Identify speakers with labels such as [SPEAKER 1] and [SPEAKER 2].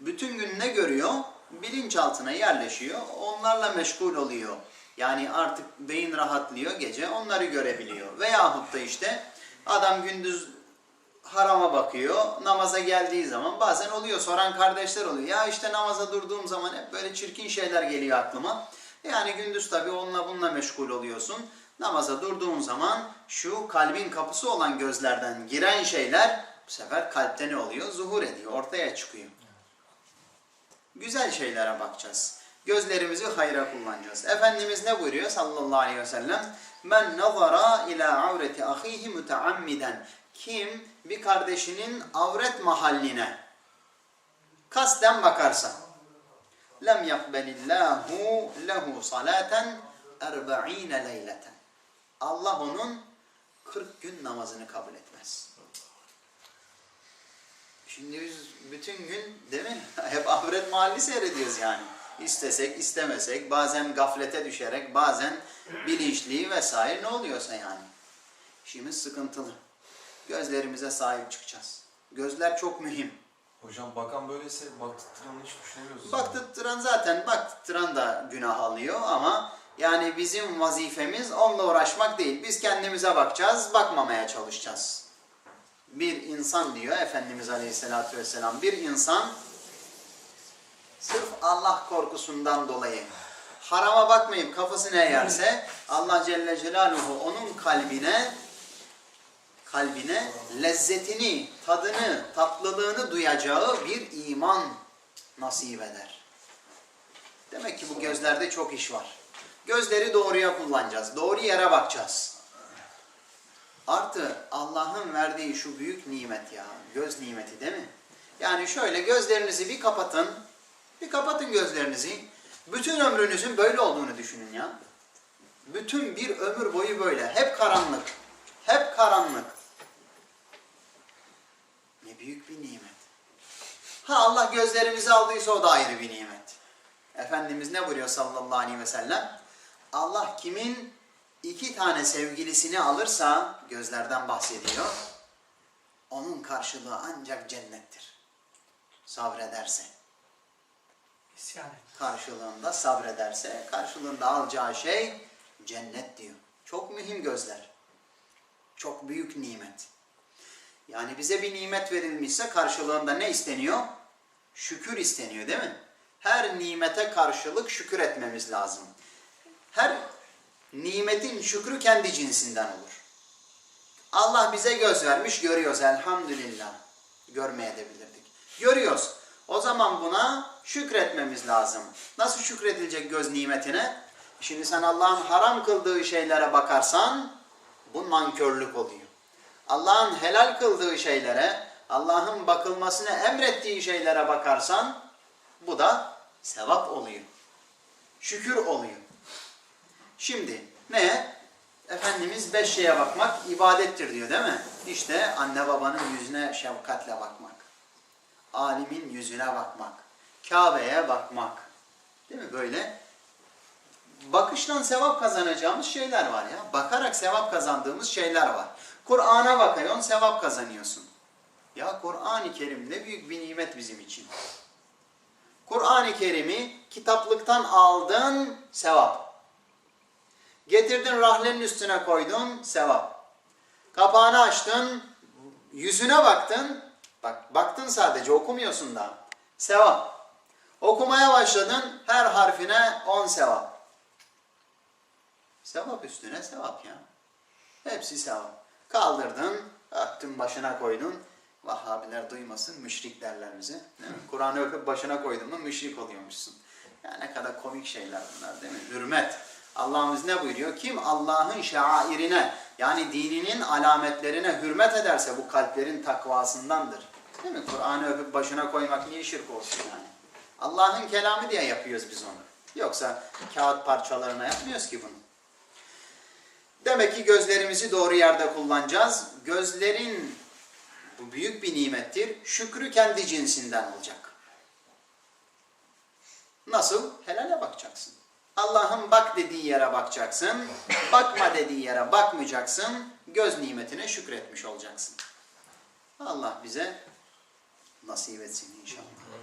[SPEAKER 1] bütün gün ne görüyor? Bilinçaltına yerleşiyor. Onlarla meşgul oluyor. Yani artık beyin rahatlıyor gece onları görebiliyor. Veyahut da işte adam gündüz harama bakıyor. Namaza geldiği zaman bazen oluyor soran kardeşler oluyor. Ya işte namaza durduğum zaman hep böyle çirkin şeyler geliyor aklıma. Yani gündüz tabii onunla bununla meşgul oluyorsun. Namaza durduğun zaman şu kalbin kapısı olan gözlerden giren şeyler bu sefer kalpte ne oluyor? Zuhur ediyor, ortaya çıkıyor. Güzel şeylere bakacağız. Gözlerimizi hayra kullanacağız. Efendimiz ne buyuruyor sallallahu aleyhi ve sellem? Men nazara ila avreti ahihi müteammiden. Kim bir kardeşinin avret mahalline kasten bakarsa lem yakbelillahu lehu salaten erba'ine leyleten. Allah onun 40 gün namazını kabul etmez. Şimdi bütün gün değil mi? Hep avret mahalli seyrediyoruz yani. İstesek istemesek bazen gaflete düşerek bazen bilinçli vesaire ne oluyorsa yani. İşimiz sıkıntılı. Gözlerimize sahip çıkacağız. Gözler çok mühim.
[SPEAKER 2] Hocam bakan böyleyse baktırttıranı hiç düşünemiyoruz.
[SPEAKER 1] Baktırtıran zaten baktırtıran da günah alıyor ama yani bizim vazifemiz onunla uğraşmak değil. Biz kendimize bakacağız, bakmamaya çalışacağız. Bir insan diyor Efendimiz Aleyhisselatü Vesselam, bir insan sırf Allah korkusundan dolayı harama bakmayıp kafasını eğerse Allah Celle Celaluhu onun kalbine kalbine lezzetini, tadını, tatlılığını duyacağı bir iman nasip eder. Demek ki bu gözlerde çok iş var. Gözleri doğruya kullanacağız. Doğru yere bakacağız. Artı Allah'ın verdiği şu büyük nimet ya. Göz nimeti değil mi? Yani şöyle gözlerinizi bir kapatın. Bir kapatın gözlerinizi. Bütün ömrünüzün böyle olduğunu düşünün ya. Bütün bir ömür boyu böyle. Hep karanlık. Hep karanlık. Ne büyük bir nimet. Ha Allah gözlerimizi aldıysa o da ayrı bir nimet. Efendimiz ne buyuruyor sallallahu aleyhi ve sellem? Allah kimin iki tane sevgilisini alırsa gözlerden bahsediyor. Onun karşılığı ancak cennettir. Sabrederse.
[SPEAKER 3] İsyan et.
[SPEAKER 1] Karşılığında sabrederse karşılığında alacağı şey cennet diyor. Çok mühim gözler. Çok büyük nimet. Yani bize bir nimet verilmişse karşılığında ne isteniyor? Şükür isteniyor değil mi? Her nimete karşılık şükür etmemiz lazım. Her nimetin şükrü kendi cinsinden olur. Allah bize göz vermiş görüyoruz elhamdülillah. Görmeye de bilirdik. Görüyoruz. O zaman buna şükretmemiz lazım. Nasıl şükredilecek göz nimetine? Şimdi sen Allah'ın haram kıldığı şeylere bakarsan bu nankörlük oluyor. Allah'ın helal kıldığı şeylere, Allah'ın bakılmasını emrettiği şeylere bakarsan bu da sevap oluyor. Şükür oluyor. Şimdi ne? Efendimiz beş şeye bakmak ibadettir diyor değil mi? İşte anne babanın yüzüne şefkatle bakmak. Alimin yüzüne bakmak. Kabe'ye bakmak. Değil mi böyle? Bakıştan sevap kazanacağımız şeyler var ya. Bakarak sevap kazandığımız şeyler var. Kur'an'a bakıyorsun, sevap kazanıyorsun. Ya Kur'an-ı Kerim ne büyük bir nimet bizim için. Kur'an-ı Kerim'i kitaplıktan aldın, sevap. Getirdin rahlenin üstüne koydun, sevap. Kapağını açtın, yüzüne baktın, bak baktın sadece okumuyorsun da, sevap. Okumaya başladın, her harfine 10 sevap. Sevap üstüne sevap ya. Hepsi sevap. Kaldırdın, öptün başına koydun. Vahhabiler duymasın, müşrik derler bize. Kur'an'ı öpüp başına koydun mu müşrik oluyormuşsun. Ya ne kadar komik şeyler bunlar değil mi? Hürmet. Allah'ımız ne buyuruyor? Kim Allah'ın şairine yani dininin alametlerine hürmet ederse bu kalplerin takvasındandır. Değil mi? Kur'an'ı öpüp başına koymak niye şirk olsun yani? Allah'ın kelamı diye yapıyoruz biz onu. Yoksa kağıt parçalarına yapmıyoruz ki bunu. Demek ki gözlerimizi doğru yerde kullanacağız. Gözlerin bu büyük bir nimettir. Şükrü kendi cinsinden olacak. Nasıl? Helale bakacaksın. Allah'ın bak dediği yere bakacaksın. Bakma dediği yere bakmayacaksın. Göz nimetine şükretmiş olacaksın. Allah bize nasip etsin inşallah.